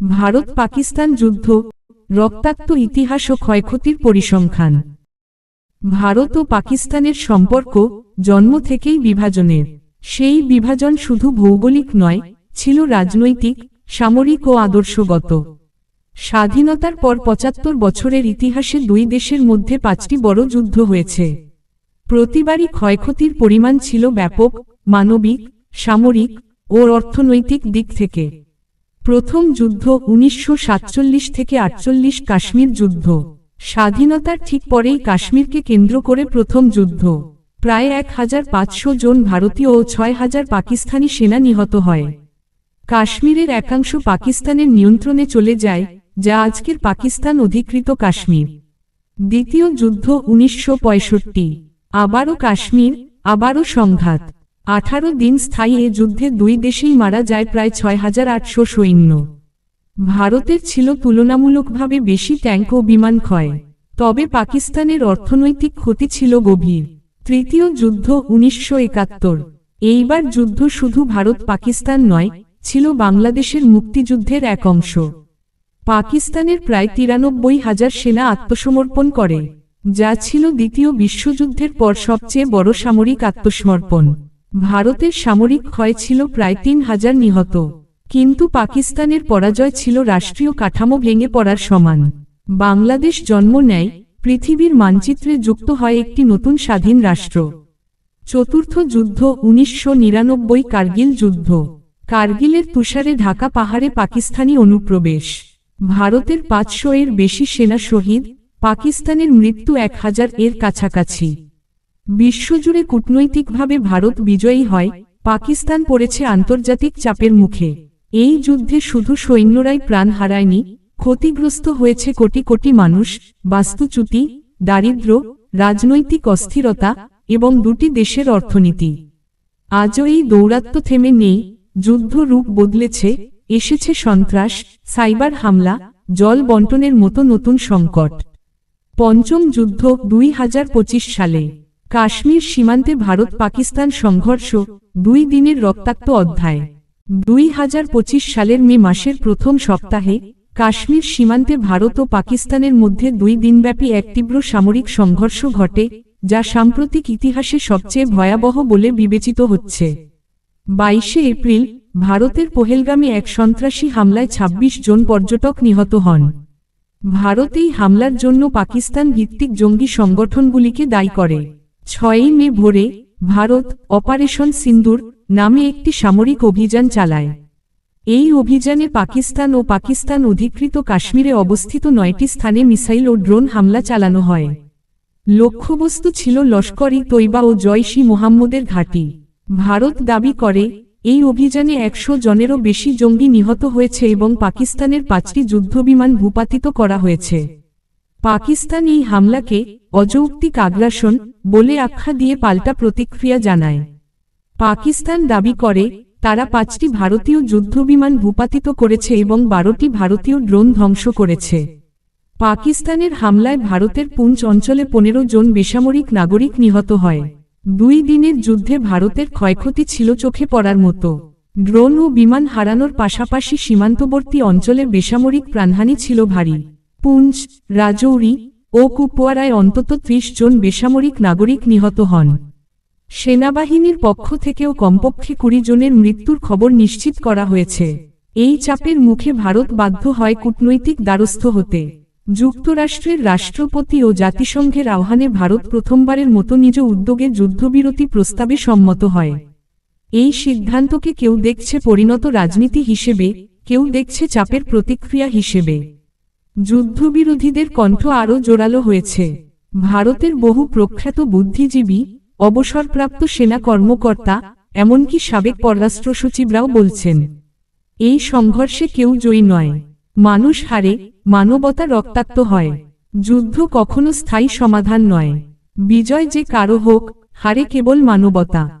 ভারত পাকিস্তান যুদ্ধ, রক্তাক্ত ইতিহাস ও ক্ষয়ক্ষতির পরিসংখ্যান। ভারত ও পাকিস্তানের সম্পর্ক জন্ম থেকেই বিভাজনের। সেই বিভাজন শুধু ভৌগোলিক নয়, ছিল রাজনৈতিক, সামরিক ও আদর্শগত। স্বাধীনতার পর পঁচাত্তর বছরের ইতিহাসে দুই দেশের মধ্যে পাঁচটি বড় যুদ্ধ হয়েছে। প্রতিবারই ক্ষয়ক্ষতির পরিমাণ ছিল ব্যাপক, মানবিক, সামরিক ও অর্থনৈতিক দিক থেকে। প্রথম যুদ্ধ উনিশশো সাতচল্লিশ থেকে আটচল্লিশ কাশ্মীর যুদ্ধ। স্বাধীনতার ঠিক পরেই কাশ্মীরকে কেন্দ্র করে প্রথম যুদ্ধ। প্রায় এক হাজার পাঁচশো জন ভারতীয় ও ছয় হাজার পাকিস্তানি সেনা নিহত হয়। কাশ্মীরের একাংশ পাকিস্তানের নিয়ন্ত্রণে চলে যায়, যা আজকের পাকিস্তান অধিকৃত কাশ্মীর। দ্বিতীয় যুদ্ধ উনিশশো পঁয়ষট্টি। আবারও কাশ্মীর, আবারও সংঘাত। আঠারো দিন স্থায়ী এ যুদ্ধে দুই দেশেই মারা যায় প্রায় ছয় হাজার আটশো সৈন্য। ভারতের ছিল তুলনামূলকভাবে বেশি ট্যাঙ্ক ও বিমান ক্ষয়। তবে পাকিস্তানের অর্থনৈতিক ক্ষতি ছিল গভীর। তৃতীয় যুদ্ধ উনিশশো একাত্তর। এইবার যুদ্ধ শুধু ভারত পাকিস্তান নয়, ছিল বাংলাদেশের মুক্তিযুদ্ধের এক অংশ। পাকিস্তানের প্রায় তিরানব্বই হাজার সেনা আত্মসমর্পণ করে, যা ছিল দ্বিতীয় বিশ্বযুদ্ধের পর সবচেয়ে বড় সামরিক আত্মসমর্পণ। ভারতের সামরিক ক্ষয় ছিল প্রায় তিন হাজার নিহত। কিন্তু পাকিস্তানের পরাজয় ছিল রাষ্ট্রীয় কাঠামো ভেঙে পড়ার সমান। বাংলাদেশ জন্ম নেয়, পৃথিবীর মানচিত্রে যুক্ত হয় একটি নতুন স্বাধীন রাষ্ট্র। চতুর্থ যুদ্ধ উনিশশো নিরানব্বই কার্গিল যুদ্ধ। কার্গিলের তুষারে ঢাকা পাহাড়ে পাকিস্তানি অনুপ্রবেশ। ভারতের পাঁচশো এর বেশি সেনা শহীদ, পাকিস্তানের মৃত্যু এক হাজার এর কাছাকাছি। বিশ্বজুড়ে কূটনৈতিকভাবে ভারত বিজয়ী হয়, পাকিস্তান পড়েছে আন্তর্জাতিক চাপের মুখে। এই যুদ্ধে শুধু সৈন্যরাই প্রাণ হারায়নি, ক্ষতিগ্রস্ত হয়েছে কোটি কোটি মানুষ, বাস্তুচ্যুতি, দারিদ্র্য, রাজনৈতিক অস্থিরতা এবং দুটি দেশের অর্থনীতি। আজও এই দৌরাত্ম থেমে নেই, যুদ্ধ রূপ বদলেছে, এসেছে সন্ত্রাস, সাইবার হামলা, জল বন্টনের মতো নতুন সংকট। পঞ্চম যুদ্ধ দুই হাজার পঁচিশ সালে। কাশ্মীর সীমান্তে ভারত পাকিস্তান সংঘর্ষ, দুই দিনের রক্তাক্ত অধ্যায়। দুই হাজার পঁচিশ সালের মে মাসের প্রথম সপ্তাহে, কাশ্মীর সীমান্তে ভারত ও পাকিস্তানের মধ্যে দুই দিনব্যাপী এক তীব্র সামরিক সংঘর্ষ ঘটে, যা সাম্প্রতিক ইতিহাসে সবচেয়ে ভয়াবহ বলে বিবেচিত হচ্ছে। বাইশে এপ্রিল, ভারতের পোহেলগামে এক সন্ত্রাসী হামলায় ২৬ জন পর্যটক নিহত হন। ভারত এই হামলার জন্য পাকিস্তান ভিত্তিক জঙ্গি সংগঠনগুলিকে দায়ী করে। ছয়ই মে ভোরে ভারত অপারেশন সিন্দুর নামে একটি সামরিক অভিযান চালায়। এই অভিযানে পাকিস্তান ও পাকিস্তান অধিকৃত কাশ্মীরে অবস্থিত নয়টি স্থানে মিসাইল ও ড্রোন হামলা চালানো হয়। লক্ষ্যবস্তু ছিল লস্কর তৈবা ও জয়সী মোহাম্মদের ঘাঁটি। ভারত দাবি করে, এই অভিযানে একশো জনেরও বেশি জঙ্গি নিহত হয়েছে এবং পাকিস্তানের পাঁচটি যুদ্ধবিমান ভূপাতিত করা হয়েছে। পাকিস্তান এই হামলাকে অযৌক্তিক আগ্রাসন বলে আখ্যা দিয়ে পাল্টা প্রতিক্রিয়া জানায়। পাকিস্তান দাবি করে, তারা পাঁচটি ভারতীয় যুদ্ধবিমান ভূপাতিত করেছে এবং বারোটি ভারতীয় ড্রোন ধ্বংস করেছে। পাকিস্তানের হামলায় ভারতের পুঞ্চ অঞ্চলে পনেরো জন বেসামরিক নাগরিক নিহত হয়। দুই দিনের যুদ্ধে ভারতের ক্ষয়ক্ষতি ছিল চোখে পড়ার মতো। ড্রোন ও বিমান হারানোর পাশাপাশি সীমান্তবর্তী অঞ্চলে বেসামরিক প্রাণহানি ছিল ভারী। পুঞ্চ, রাজৌরি ও কুপওয়ারায় অন্তত ত্রিশ জন বেসামরিক নাগরিক নিহত হন। সেনাবাহিনীর পক্ষ থেকেও কমপক্ষে কুড়ি জনের মৃত্যুর খবর নিশ্চিত করা হয়েছে। এই চাপের মুখে ভারত বাধ্য হয় কূটনৈতিক দ্বারস্থ হতে। যুক্তরাষ্ট্রের রাষ্ট্রপতি ও জাতিসংঘের আহ্বানে ভারত প্রথমবারের মতো নিজ উদ্যোগে যুদ্ধবিরতি প্রস্তাবে সম্মত হয়। এই সিদ্ধান্তকে কেউ দেখছে পরিণত রাজনীতি হিসেবে, কেউ দেখছে চাপের প্রতিক্রিয়া হিসেবে। যুদ্ধবিরোধীদের কণ্ঠ আরও জোরালো হয়েছে। ভারতের বহু প্রখ্যাত বুদ্ধিজীবী, অবসরপ্রাপ্ত সেনা কর্মকর্তা, এমনকি সাবেক পররাষ্ট্র সচিবরাও বলছেন, এই সংঘর্ষে কেউ জয়ী নয়। মানুষ হারে, মানবতা রক্তাক্ত হয়। যুদ্ধ কখনো স্থায়ী সমাধান নয়। বিজয় যে কারও হোক, হারে কেবল মানবতা।